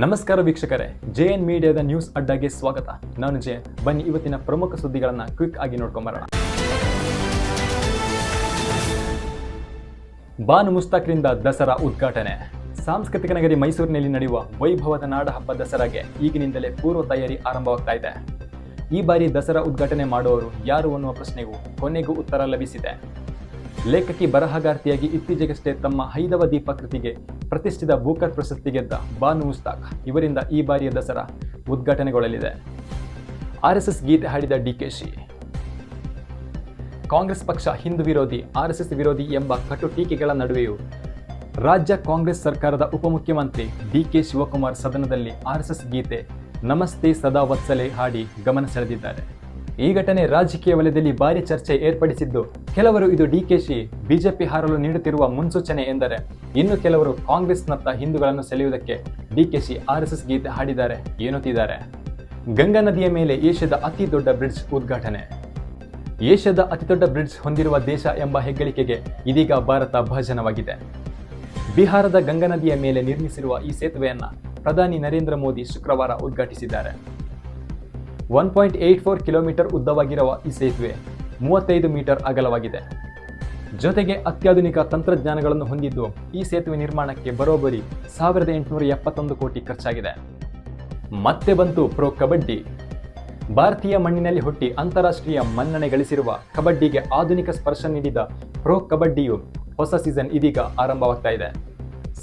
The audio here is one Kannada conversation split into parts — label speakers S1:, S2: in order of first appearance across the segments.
S1: ನಮಸ್ಕಾರ ವೀಕ್ಷಕರೇ ಜೆ ಎನ್ ಮೀಡಿಯಾದ ನ್ಯೂಸ್ ಅಡ್ಡಾಗೆ ಸ್ವಾಗತ. ನಾನು ಜೆ, ಬನ್ನಿ ಇವತ್ತಿನ ಪ್ರಮುಖ ಸುದ್ದಿಗಳನ್ನ ಕ್ವಿಕ್ ಆಗಿ ನೋಡ್ಕೊಂಬರೋಣ ಬಾನು ಮುಸ್ತಾಕ್ರಿಂದ ದಸರಾ ಉದ್ಘಾಟನೆ. ಸಾಂಸ್ಕೃತಿಕ ನಗರಿ ಮೈಸೂರಿನಲ್ಲಿ ನಡೆಯುವ ವೈಭವದ ನಾಡ ಹಬ್ಬ ದಸರಾಗೆ ಈಗಿನಿಂದಲೇ ಪೂರ್ವ ತಯಾರಿ ಆರಂಭವಾಗ್ತಾ ಇದೆ. ಈ ಬಾರಿ ದಸರಾ ಉದ್ಘಾಟನೆ ಮಾಡುವವರು ಯಾರು ಅನ್ನುವ ಪ್ರಶ್ನೆಗೂ ಕೊನೆಗೂ ಉತ್ತರ ಲಭಿಸಿದೆ. ಲೇಖಕಿ ಬರಹಗಾರ್ತಿಯಾಗಿ ಇತ್ತೀಚೆಗಷ್ಟೇ ತಮ್ಮ ಹೈದವ ದೀಪ ಕೃತಿಗೆ ಪ್ರತಿಷ್ಠಿತ ಬೂಕರ್ ಪ್ರಶಸ್ತಿ ಗೆದ್ದ ಬಾನು ಉಸ್ತಾಕ್ ಇವರಿಂದ ಈ ಬಾರಿಯ ದಸರಾ ಉದ್ಘಾಟನೆಗೊಳ್ಳಲಿದೆ. ಆರ್ಎಸ್ಎಸ್ ಗೀತೆ ಹಾಡಿದ ಡಿಕೆಶಿ ಕಾಂಗ್ರೆಸ್ ಪಕ್ಷ ಹಿಂದೂ ವಿರೋಧಿ ಆರ್ಎಸ್ಎಸ್ ವಿರೋಧಿ ಎಂಬ ಕಟು ಟೀಕೆಗಳ ನಡುವೆಯೂ ರಾಜ್ಯ ಕಾಂಗ್ರೆಸ್ ಸರ್ಕಾರದ ಉಪಮುಖ್ಯಮಂತ್ರಿ ಡಿಕೆ ಶಿವಕುಮಾರ್ ಸದನದಲ್ಲಿ ಆರ್ಎಸ್ಎಸ್ ಗೀತೆ ನಮಸ್ತೆ ಸದಾ ವತ್ಸಲೆ ಹಾಡಿ ಗಮನ ಸೆಳೆದಿದ್ದಾರೆ. ಈ ಘಟನೆ ರಾಜಕೀಯ ವಲಯದಲ್ಲಿ ಭಾರಿ ಚರ್ಚೆ ಏರ್ಪಡಿಸಿದ್ದು, ಕೆಲವರು ಇದು ಡಿಕೆಶಿ ಬಿಜೆಪಿ ಹಾರಲು ನೀಡುತ್ತಿರುವ ಮುನ್ಸೂಚನೆ ಎಂದರೆ, ಇನ್ನು ಕೆಲವರು ಕಾಂಗ್ರೆಸ್ನತ್ತ ಹಿಂದೂಗಳನ್ನು ಸೆಳೆಯುವುದಕ್ಕೆ ಡಿಕೆಶಿ ಆರ್ಎಸ್ಎಸ್ ಗೀತೆ ಹಾಡಿದ್ದಾರೆ ಎನ್ನುತ್ತಿದ್ದಾರೆ ಗಂಗಾ ನದಿಯ ಮೇಲೆ ಏಷ್ಯಾದ ಅತಿ ದೊಡ್ಡ ಬ್ರಿಡ್ಜ್ ಉದ್ಘಾಟನೆ. ಏಷ್ಯಾದ ಅತಿದೊಡ್ಡ ಬ್ರಿಡ್ಜ್ ಹೊಂದಿರುವ ದೇಶ ಎಂಬ ಹೆಗ್ಗಳಿಕೆಗೆ ಇದೀಗ ಭಾರತ ಭಾಜನವಾಗಿದೆ. ಬಿಹಾರದ ಗಂಗಾ ನದಿಯ ಮೇಲೆ ನಿರ್ಮಿಸಿರುವ ಈ ಸೇತುವೆಯನ್ನ ಪ್ರಧಾನಿ ನರೇಂದ್ರ ಮೋದಿ ಶುಕ್ರವಾರ ಉದ್ಘಾಟಿಸಿದ್ದಾರೆ. One point eight four kilometre ಉದ್ದವಾಗಿರುವ ಈ ಸೇತುವೆ ಮೂವತ್ತೈದು ಮೀಟರ್ ಅಗಲವಾಗಿದೆ. ಜೊತೆಗೆ ಅತ್ಯಾಧುನಿಕ ತಂತ್ರಜ್ಞಾನಗಳನ್ನು ಹೊಂದಿದ್ದು ಈ ಸೇತುವೆ ನಿರ್ಮಾಣಕ್ಕೆ ಬರೋಬ್ಬರಿ ಸಾವಿರದ ಎಂಟುನೂರ ಎಪ್ಪತ್ತೊಂದು ಕೋಟಿ ಖರ್ಚಾಗಿದೆ. ಮತ್ತೆ ಬಂತು ಪ್ರೊ ಕಬಡ್ಡಿ. ಭಾರತೀಯ ಮಣ್ಣಿನಲ್ಲಿ ಹುಟ್ಟಿ ಅಂತಾರಾಷ್ಟ್ರೀಯ ಮನ್ನಣೆ ಗಳಿಸಿರುವ ಕಬಡ್ಡಿಗೆ ಆಧುನಿಕ ಸ್ಪರ್ಶ ನೀಡಿದ ಪ್ರೊ ಕಬಡ್ಡಿಯು ಹೊಸ ಸೀಸನ್ ಇದೀಗ ಆರಂಭವಾಗ್ತಾ ಇದೆ.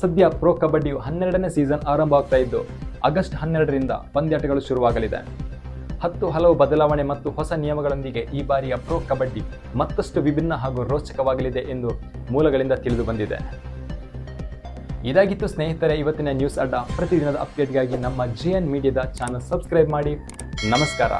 S1: ಸದ್ಯ ಪ್ರೊ ಕಬಡ್ಡಿಯು ಹನ್ನೆರಡನೇ ಸೀಸನ್ ಆರಂಭವಾಗ್ತಾ ಇದ್ದು, ಆಗಸ್ಟ್ ಹನ್ನೆರಡರಿಂದ ಪಂದ್ಯಾಟಗಳು ಶುರುವಾಗಲಿದೆ. ಹತ್ತು ಹಲವು ಬದಲಾವಣೆ ಮತ್ತು ಹೊಸ ನಿಯಮಗಳೊಂದಿಗೆ ಈ ಬಾರಿಯ ಪ್ರೋ ಕಬಡ್ಡಿ ಮತ್ತಷ್ಟು ವಿಭಿನ್ನ ಹಾಗೂ ರೋಚಕವಾಗಲಿದೆ ಎಂದು ಮೂಲಗಳಿಂದ ತಿಳಿದು ಬಂದಿದೆ. ಇದಾಗಿತ್ತು ಸ್ನೇಹಿತರೆ, ಇವತ್ತಿನ ನ್ಯೂಸ್ ಅಡ್ಡ ಪ್ರತಿದಿನದ ಅಪ್ಡೇಟ್ಗಾಗಿ ನಮ್ಮ ಜಿ ಎನ್ ಮೀಡಿಯಾದ ಚಾನಲ್ ಸಬ್ಸ್ಕ್ರೈಬ್ ಮಾಡಿ. ನಮಸ್ಕಾರ.